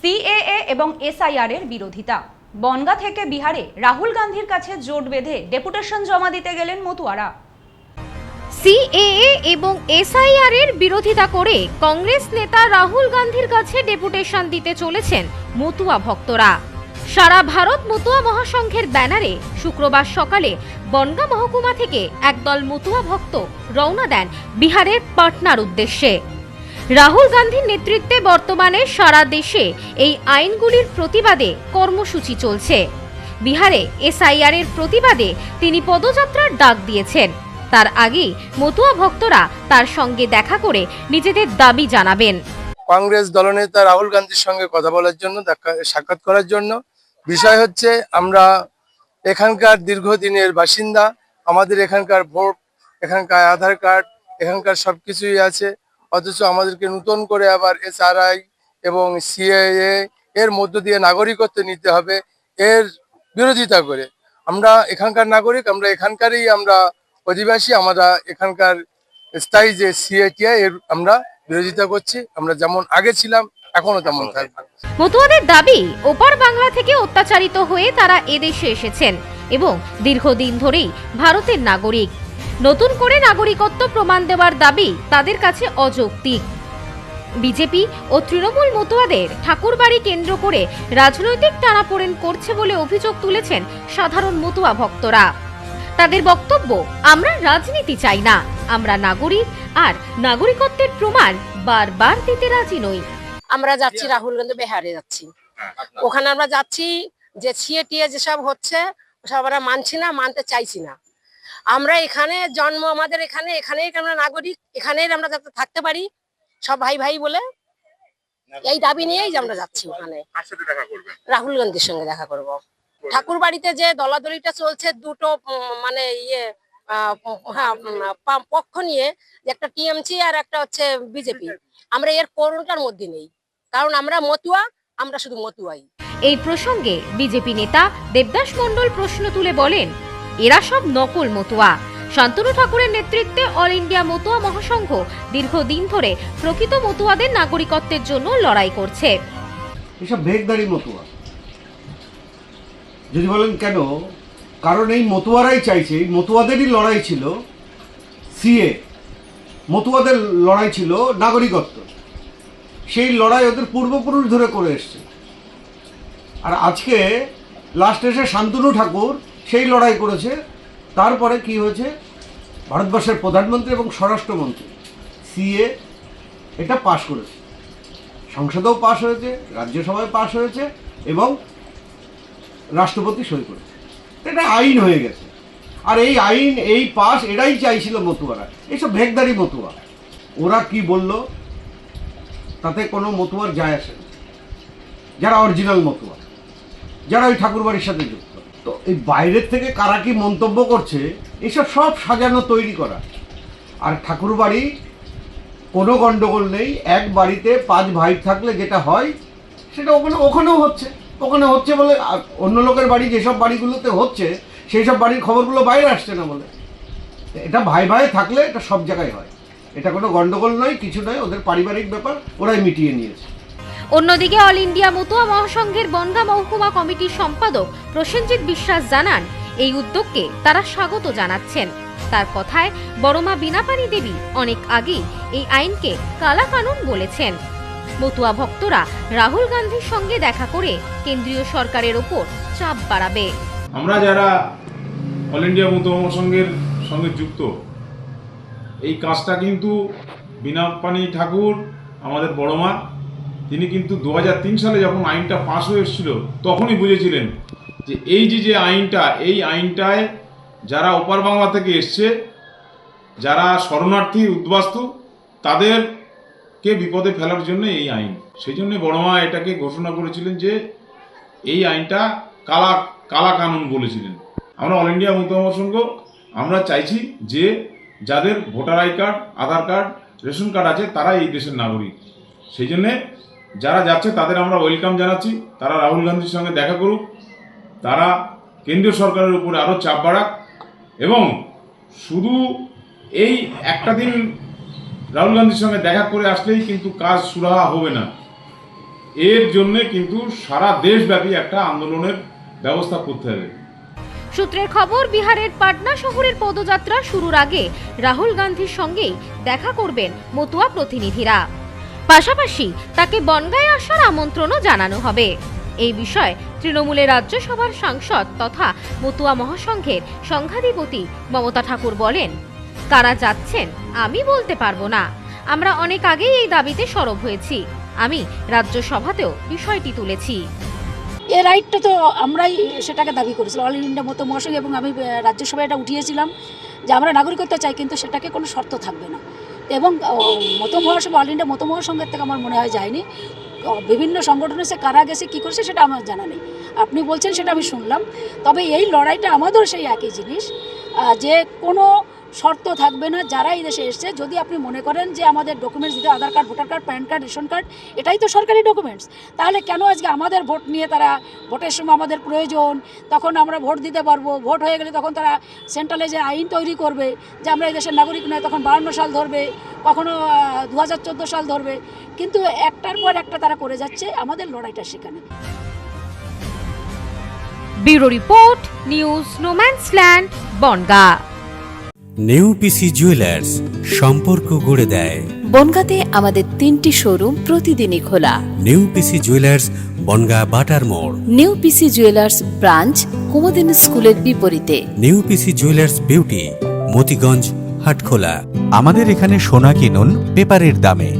CAA এবং SIR এর বিরোধিতা। বনগা থেকে বিহারে রাহুল গান্ধীর কাছে জোট বেঁধে ডেপুটেশন জমা দিতে গেলেন মতুয়ারা। সিএএ এবং এসআইআর এর বিরোধিতা করে কংগ্রেস নেতা রাহুল গান্ধীর কাছে ডেপুটেশন দিতে চলেছেন মতুয়া ভক্তরা। সারা ভারত মতুয়া মহাসংঘের ব্যানারে শুক্রবার সকালে বনগা মহকুমা থেকে একদল মতুয়া ভক্ত রওনা দেন বিহারের পাটনার উদ্দেশ্যে। রাহুল গান্ধীর নেতৃত্বে বর্তমানে সারা দেশে এই আইনগুলির প্রতিবাদে কর্মসূচি চলছে। বিহারে এসআইআর এর প্রতিবাদে তিনি পদযাত্রার ডাক দিয়েছেন। তার আগেই মতুয়া ভক্তরা তার সঙ্গে দেখা করে নিজেদের দাবি জানাবেন। কংগ্রেস দলনেতা রাহুল গান্ধীর সঙ্গে কথা বলার জন্য সাক্ষাৎ করার জন্য। বিষয় হচ্ছে, আমরা এখানকার দীর্ঘদিনের বাসিন্দা, আমাদের এখানকার ভোট, এখানকার আধার কার্ড, এখানকার সব কিছুই আছে। অথচ আমাদেরকে নতুন করে আবার এসআরআই এবং সিএএ এর মধ্য দিয়ে নাগরিকত্ব নিতে হবে এর বিরোধিতা করে। আমরা এখানকার নাগরিক আমরা এখানকারই আমরা অধিবাসী আমরা এখানকার স্থায়ী যে সিএটিআই এর আমরা বিরোধিতা করছি আমরা যেমন আগে ছিলাম এখনও তেমন থাকব। মতুয়াদের দাবি ওপার বাংলা থেকে অত্যাচারিত হয়ে তারা এদেশে এসেছেন এবং দীর্ঘদিন ধরেই ভারতের নাগরিক। নতুন করে নাগরিকত্ব প্রমাণ দেওয়ার দাবি তাদের কাছে অযৌক্তিক। বিজেপি ও তৃণমূল মতুয়াদের ঠাকুরবাড়ি কেন্দ্র করে রাজনৈতিক টানাপোড়েন করছে বলে অভিযোগ তুলেছেন সাধারণ মতুয়া ভক্তরা। তাদের বক্তব্য, আমরা রাজনীতি চাই না, আমরা নাগরিক, আর নাগরিকত্বের প্রমাণ বারবার দিতে রাজি নই। আমরা যাচ্ছি রাহুল গান্ধী বিহারে যাচ্ছি। ওখানে আমরা যাচ্ছি, যে ছিয়ে টিয়ে যেসব হচ্ছে, সব আমরা মানছি না, মানতে চাইছি না। আমরা এখানে জন্ম আমাদের এখানে এখানেই আমরা নাগরিক এখানেই আমরা যাতে থাকতে পারি সব ভাই ভাই বলে এই দাবি নিয়েই যে আমরা যাচ্ছি ওখানে। রাহুল গান্ধীর সঙ্গে দেখা করব। ঠাকুর বাড়িতে যে দলাদলিটা চলছে দুটো উম, মানে ইয়ে আহ, হ্যাঁ পক্ষ নিয়ে যে একটা টিএমসি আর একটা হচ্ছে বিজেপি। আমরা এর করোনাটার মধ্যে নেই। কারণ আমরা মতুয়া আমরা শুধু মতুয়াই। এই প্রসঙ্গে বিজেপি নেতা দেবদাস মণ্ডল প্রশ্ন তুলে বলেন এরা সব নকল মতুয়া। শান্তনু ঠাকুরের নেতৃত্বে অল ইন্ডিয়া মতুয়া মহাসংঘ দীর্ঘদিন ধরে প্রকৃত মতুয়াদের নাগরিকত্বের জন্য লড়াই করছে। এসব ভেগদারি মতুয়া। যদি বলেন কেন? কারণ এই মতুয়ারাই চাইছে, এই মতুয়াদেরই লড়াই ছিল সিএ। মতুয়াদের লড়াই ছিল নাগরিকত্ব। সেই লড়াই ওদের পূর্বপুরুষ ধরে করে এসছে। আর আজকে লাস্ট এসে শান্তনু ঠাকুর সেই লড়াই করেছে। তারপরে কি হয়েছে? ভারতবর্ষের প্রধানমন্ত্রী এবং স্বরাষ্ট্রমন্ত্রী, সিএ, এটা পাশ করেছে। সংসদেও পাশ হয়েছে, রাজ্যসভায় পাশ হয়েছে এবং রাষ্ট্রপতি সই করেছে। এটা আইন হয়ে গেছে। আর এই আইন, এই পাস এরাই চাইছিল মতুয়ারা। এইসব ভেগদারি মতুয়া। ওরা কি বলল? তাতে কোনো মতুয়ার যায় আসে যারা অরিজিনাল মতুয়া, যারা ওই ঠাকুরবাড়ির সাথে যুক্ত। তো এই বাইরের থেকে কারা কি মন্তব্য করছে, এসব সব সাজানো তৈরি করা। আর ঠাকুরবাড়ি, কোনো গণ্ডগোল নেই, এক বাড়িতে পাঁচ ভাই থাকলে যেটা হয়, সেটা ওখানে ওখানেও হচ্ছে। ওখানে হচ্ছে বলে অন্য লোকের বাড়ি যেসব বাড়িগুলোতে হচ্ছে সেই সব বাড়ির খবরগুলো বাইরে আসছে না বলে। এটা ভাই ভাই থাকলে এটা সব জায়গায় হয়। এটা কোনো গণ্ডগোল নয়, কিছু নয়, ওদের পারিবারিক ব্যাপার, ওরাই মিটিয়ে নিয়েছে। অন্যদিকে অল ইন্ডিয়া মতুয়া মহাসংঘের বনগা মহকুমা কমিটির সম্পাদক প্রসেনজিৎ বিশ্বাস জানান, এই উদ্যোগকে তারা স্বাগত জানাচ্ছেন। তার কথায় বড়মা বিনাপানি দেবী অনেক আগেই এই আইনকে কালা কানুন বলেছেন। মতুয়া ভক্তরা রাহুল গান্ধীর সঙ্গে দেখা করে কেন্দ্রীয় সরকারের ওপর চাপ বাড়াবে। আমরা যারা অল ইন্ডিয়া মুক্ত সংঘের সঙ্গে যুক্ত, এই কাজটা কিন্তু বিনাপানি ঠাকুর, আমাদের বড় মা তিনি কিন্তু দু হাজার তিন সালে যখন আইনটা পাশ হয়ে এসেছিল, তখনই বুঝেছিলেন যে এই যে যে আইনটা, এই আইনটায় যারা ওপার বাংলা থেকে এসছে, যারা শরণার্থী, উদ্বাস্তু, তাদেরকে বিপদে ফেলার জন্য এই আইন। সেই জন্য বড়মা এটাকে ঘোষণা করেছিলেন যে এই আইনটা কালা কালা কানুন বলেছিলেন। আমরা অল ইন্ডিয়া মুক্ত সংঘ, আমরা চাইছি যে যাদের voter I card, Aadhaar card, ration card আছে, তারা এই দেশের নাগরিক। সেই জন্যে যারা যাচ্ছে তাদের আমরা ওয়েলকাম জানাচ্ছি। তারা রাহুল গান্ধীর সঙ্গে দেখা করুক। তারা কেন্দ্রীয় সরকারের উপরে আরও চাপ বাড়াক। এবং শুধু এই একটা দিন রাহুল গান্ধীর সঙ্গে দেখা করে আসলেই কিন্তু কাজ সুরাহা হবে না। এর জন্যে কিন্তু সারা দেশব্যাপী একটা আন্দোলনের ব্যবস্থা করতে হবে। সূত্রের খবর, বিহারের পাটনা শহরের পদযাত্রা শুরুর আগে রাহুল গান্ধীর সঙ্গেই দেখা করবেন মতুয়া প্রতিনিধিরা। পাশাপাশি তাকে বনগায় আসার আমন্ত্রণও জানানো হবে। এই বিষয়ে তৃণমূলের রাজ্যসভার সাংসদ তথা মতুয়া মহাসংঘের সংঘাধিপতি মমতা ঠাকুর বলেন, কারা যাচ্ছেন আমি বলতে পারব না। আমরা অনেক আগেই এই দাবিতে সরব হয়েছি। আমি রাজ্যসভাতেও বিষয়টি তুলেছি। এ রাইটটা তো আমরাই সেটাকে দাবি করেছিলাম। অল ইন্ডিয়া মতো মহাসংঘ এবং আমি রাজ্যসভায় এটা উঠিয়েছিলাম যে আমরা নাগরিকত্ব চাই, কিন্তু সেটাকে কোনো শর্ত থাকবে না। এবং মতো সঙ্গে, অল ইন্ডিয়া মতো মহাসংঘের থেকে আমার মনে হয় যায়নি। বিভিন্ন সংগঠনে সে কারা গেছে, কী করছে, সেটা আমার জানা নেই। আপনি বলছেন সেটা আমি শুনলাম। তবে এই লড়াইটা আমাদেরও সেই একই জিনিস যে কোনো শর্ত থাকবে না, যারা এই দেশে এসছে, যদি আপনি মনে করেন যে আমাদের ডকুমেন্টস দিতে Aadhaar card voter card pan card ration card এটাই তো সরকারি ডকুমেন্টস তাহলে কেন আজকে আমাদের ভোট নিয়ে তারা ভোটের সময় আমাদের প্রয়োজন? তখন আমরা ভোট দিতে পারব ভোট হয়ে গেলে তখন তারা সেন্ট্রালে যে আইন তৈরি করবে, যে আমরা এই দেশের নাগরিক নয়, তখন বাহান্ন সাল ধরবে, কখনো দু হাজার চোদ্দ সাল ধরবে। কিন্তু একটার পর একটা তারা করে যাচ্ছে, আমাদের লড়াইটা সেখানে। Bureau report, news no man's land Bangaon. New PC jewellers সম্পর্ক গড়ে দেয়। বনগাঁতে আমাদের তিনটি শোরুম প্রতিদিনই খোলা। নেউপিসি জুয়েলার্স বনগা বাটার মোড়। নিউ পিসি জুয়েলার্স ব্রাঞ্চ কুমদিন স্কুলের বিপরীতে। New PC jewellers beauty Motiganj Hatkhola. আমাদের এখানে সোনা কিনুন পেপারের দামে।